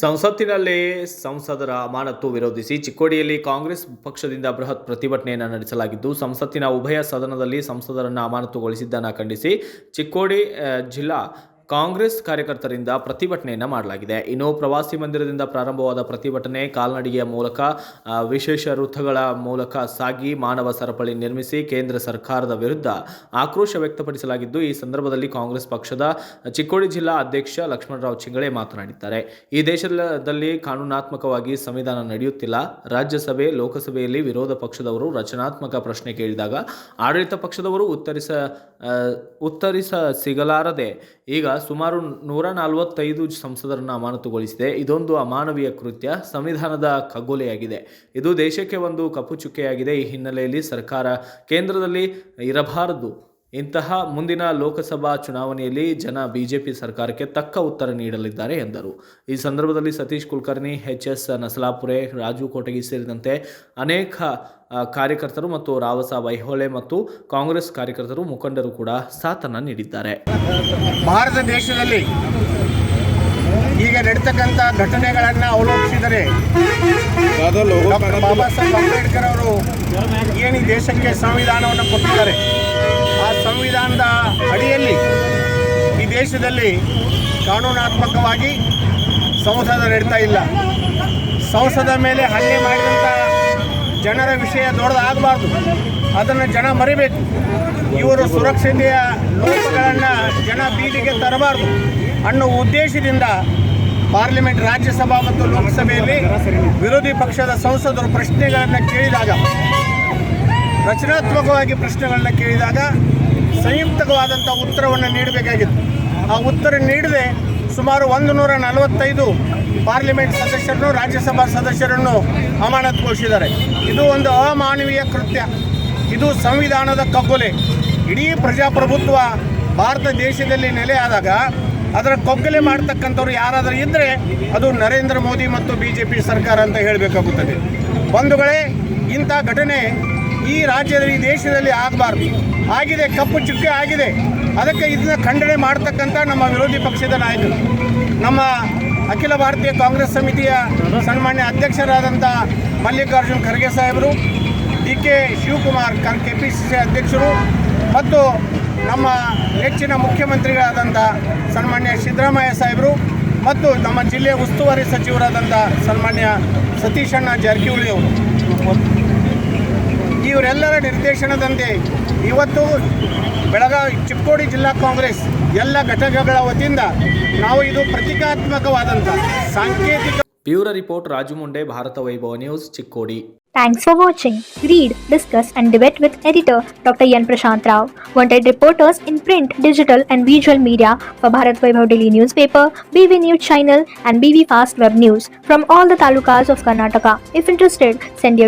ಸಂಸತ್ತಿನಲ್ಲಿ ಸಂಸದರ ಅಮಾನತು ವಿರೋಧಿಸಿ ಚಿಕ್ಕೋಡಿಯಲ್ಲಿ ಕಾಂಗ್ರೆಸ್ ಪಕ್ಷದಿಂದ ಬೃಹತ್ ಪ್ರತಿಭಟನೆಯನ್ನು ನಡೆಸಲಾಗಿದ್ದು, ಸಂಸತ್ತಿನ ಉಭಯ ಸದನದಲ್ಲಿ ಸಂಸದರನ್ನು ಅಮಾನತುಗೊಳಿಸಿದ್ದನ್ನು ಖಂಡಿಸಿ ಚಿಕ್ಕೋಡಿ ಜಿಲ್ಲಾ ಕಾಂಗ್ರೆಸ್ ಕಾರ್ಯಕರ್ತರಿಂದ ಪ್ರತಿಭಟನೆಯನ್ನು ಮಾಡಲಾಗಿದೆ. ಇನ್ನು ಪ್ರವಾಸಿ ಮಂದಿರದಿಂದ ಪ್ರಾರಂಭವಾದ ಪ್ರತಿಭಟನೆ ಕಾಲ್ನಡಿಗೆಯ ಮೂಲಕ ವಿಶೇಷ ವೃತ್ತಗಳ ಮೂಲಕ ಸಾಗಿ ಮಾನವ ಸರಪಳಿ ನಿರ್ಮಿಸಿ ಕೇಂದ್ರ ಸರ್ಕಾರದ ವಿರುದ್ಧ ಆಕ್ರೋಶ ವ್ಯಕ್ತಪಡಿಸಲಾಗಿದ್ದು, ಈ ಸಂದರ್ಭದಲ್ಲಿ ಕಾಂಗ್ರೆಸ್ ಪಕ್ಷದ ಚಿಕ್ಕೋಡಿ ಜಿಲ್ಲಾ ಅಧ್ಯಕ್ಷ ಲಕ್ಷ್ಮಣರಾವ್ ಚಿಂಗಳೆ ಮಾತನಾಡಿದ್ದಾರೆ. ಈ ದೇಶದಲ್ಲಿ ಕಾನೂನಾತ್ಮಕವಾಗಿ ಸಂವಿಧಾನ ನಡೆಯುತ್ತಿಲ್ಲ. ರಾಜ್ಯಸಭೆ, ಲೋಕಸಭೆಯಲ್ಲಿ ವಿರೋಧ ಪಕ್ಷದವರು ರಚನಾತ್ಮಕ ಪ್ರಶ್ನೆ ಕೇಳಿದಾಗ, ಆಡಳಿತ ಪಕ್ಷದವರು ಉತ್ತರಿಸ ಉತ್ತರಿಸ ಸಿಗಲಾರದೆ ಈಗ ಸುಮಾರು ನೂರ ನಲವತ್ತೈದು ಸಂಸದರನ್ನು ಅಮಾನತುಗೊಳಿಸಿದೆ. ಇದೊಂದು ಅಮಾನವೀಯ ಕೃತ್ಯ, ಸಂವಿಧಾನದ ಕಗ್ಗೊಲೆಯಾಗಿದೆ ಇದು ದೇಶಕ್ಕೆ ಒಂದು ಕಪ್ಪು ಚುಕ್ಕೆಯಾಗಿದೆ ಈ ಹಿನ್ನೆಲೆಯಲ್ಲಿ ಸರ್ಕಾರ ಕೇಂದ್ರದಲ್ಲಿ ಇರಬಾರದು. ಇಂತಹ ಮುಂದಿನ ಲೋಕಸಭಾ ಚುನಾವಣೆಯಲ್ಲಿ ಜನ ಬಿಜೆಪಿ ಸರ್ಕಾರಕ್ಕೆ ತಕ್ಕ ಉತ್ತರ ನೀಡಲಿದ್ದಾರೆ ಎಂದರು. ಈ ಸಂದರ್ಭದಲ್ಲಿ ಸತೀಶ್ ಕುಲಕರ್ಣಿ, ಎಚ್ ಎಸ್ ನಸಲಾಪುರೆ ರಾಜು ಕೋಟಗಿ ಸೇರಿದಂತೆ ಅನೇಕ ಕಾರ್ಯಕರ್ತರು ಮತ್ತು ರಾವಸ ಐಹೊಳೆ ಮತ್ತು ಕಾಂಗ್ರೆಸ್ ಕಾರ್ಯಕರ್ತರು ಮುಖಂಡರು ಕೂಡ ಸಾಥನ ನೀಡಿದ್ದಾರೆ. ಭಾರತ ದೇಶದಲ್ಲಿ ಈಗ ನಡೀತಕ್ಕಂಥ ಘಟನೆಗಳನ್ನು ಅವಲೋಕಿಸಿದರೆ ಬಾಬಾ ಸಾಹೇಬ್ ಅಂಬೇಡ್ಕರ್ ಅವರು ಏನು ದೇಶಕ್ಕೆ ಸಂವಿಧಾನವನ್ನು ಕೊಟ್ಟಿದ್ದಾರೆ? ದೇಶದಲ್ಲಿ ಕಾನೂನಾತ್ಮಕವಾಗಿ ಸಂಸದ ನಡೀತಾ ಇಲ್ಲ. ಸಂಸದ ಮೇಲೆ ಹಲ್ಲೆ ಮಾಡಿದಂಥ ಜನರ ವಿಷಯ ದೊಡ್ಡದಾಗಬಾರ್ದು ಅದನ್ನು ಜನ ಮರಿಬೇಕು. ಇವರು ಸುರಕ್ಷತೆಯ ಲೋಪಗಳನ್ನು ಜನ ಬೀದಿಗೆ ತರಬಾರ್ದು. ಅನ್ನೋ ಉದ್ದೇಶದಿಂದ ಪಾರ್ಲಿಮೆಂಟ್ ರಾಜ್ಯಸಭಾ ಮತ್ತು ಲೋಕಸಭೆಯಲ್ಲಿ ವಿರೋಧಿ ಪಕ್ಷದ ಸಂಸದರು ಪ್ರಶ್ನೆಗಳನ್ನು ಕೇಳಿದಾಗ, ರಚನಾತ್ಮಕವಾಗಿ ಪ್ರಶ್ನೆಗಳನ್ನು ಕೇಳಿದಾಗ ಸಂಯುಕ್ತವಾದಂಥ ಉತ್ತರವನ್ನು ನೀಡಬೇಕಾಗಿತ್ತು. ಆ ಉತ್ತರ ನೀಡದೆ. ಸುಮಾರು ಒಂದು ನೂರ ನಲವತ್ತೈದು ಪಾರ್ಲಿಮೆಂಟ್ ಸದಸ್ಯರನ್ನು, ರಾಜ್ಯಸಭಾ ಸದಸ್ಯರನ್ನು ಅಮಾನತುಗೊಳಿಸಿದ್ದಾರೆ. ಇದು ಒಂದು ಅಮಾನವೀಯ ಕೃತ್ಯ. ಇದು ಸಂವಿಧಾನದ ಕಗ್ಗೊಲೆ. ಇಡೀ ಪ್ರಜಾಪ್ರಭುತ್ವ ಭಾರತ ದೇಶದಲ್ಲಿ ನೆಲೆಯಾದಾಗ ಅದರ ಕೊಗ್ಗಲೆ ಮಾಡ್ತಕ್ಕಂಥವ್ರು ಯಾರಾದರೂ ಇದ್ದರೆ ಅದು ನರೇಂದ್ರ ಮೋದಿ ಮತ್ತು ಬಿ ಜೆ ಪಿ ಸರ್ಕಾರ ಅಂತ ಹೇಳಬೇಕಾಗುತ್ತದೆ. ಬಂಧುಗಳೇ, ಇಂಥ ಘಟನೆ ಈ ರಾಜ್ಯದಲ್ಲಿ, ಈ ದೇಶದಲ್ಲಿ ಆಗಬಾರ್ದು. ಆಗಿದೆ, ಕಪ್ಪು ಚುಕ್ಕೆ ಆಗಿದೆ. ಅದಕ್ಕೆ ಇದನ್ನ ಖಂಡನೆ ಮಾಡ್ತಕ್ಕಂಥ ನಮ್ಮ ವಿರೋಧಿ ಪಕ್ಷದ ನಾಯಕರು. ನಮ್ಮ ಅಖಿಲ ಭಾರತೀಯ ಕಾಂಗ್ರೆಸ್ ಸಮಿತಿಯ ಸನ್ಮಾನ್ಯ ಅಧ್ಯಕ್ಷರಾದಂಥ ಮಲ್ಲಿಕಾರ್ಜುನ್ ಖರ್ಗೆ ಸಾಹೇಬರು D K Shivakumar K P C C ಅಧ್ಯಕ್ಷರು ಮತ್ತು ನಮ್ಮ ನೆಚ್ಚಿನ ಮುಖ್ಯಮಂತ್ರಿಗಳಾದಂಥ ಸನ್ಮಾನ್ಯ ಸಿದ್ದರಾಮಯ್ಯ ಸಾಹೇಬರು ಮತ್ತು ನಮ್ಮ ಜಿಲ್ಲೆಯ ಉಸ್ತುವಾರಿ ಸಚಿವರಾದಂಥ ಸನ್ಮಾನ್ಯ ಸತೀಶಣ್ಣ ಜಾರಕಿಹೊಳಿ ಅವರು. ಇವರೆಲ್ಲರ ನಿರ್ದೇಶನದಂತೆ ಇವತ್ತು ಬೆಳಗಾವಿ ಚಿಕ್ಕೋಡಿ ಜಿಲ್ಲಾ ಕಾಂಗ್ರೆಸ್ ಎಲ್ಲ ಘಟಕಗಳ ವತಿಯಿಂದ ನಾವು ಇದು ಪ್ರತೀಕಾತ್ಮಕವಾದಂಥ ಸಾಂಕೇತಿಕ bureau report Raju Munde Bharat Vaibhav news Chikkodi Thanks for watching. Read, discuss, and debate with editor Dr. Yan Prashant Rao. Wanted reporters in print, digital, and visual media for Bharat Vaibhav Daily Newspaper, BV News Channel, and BV Fast Web News from all the talukas of Karnataka. If interested, send your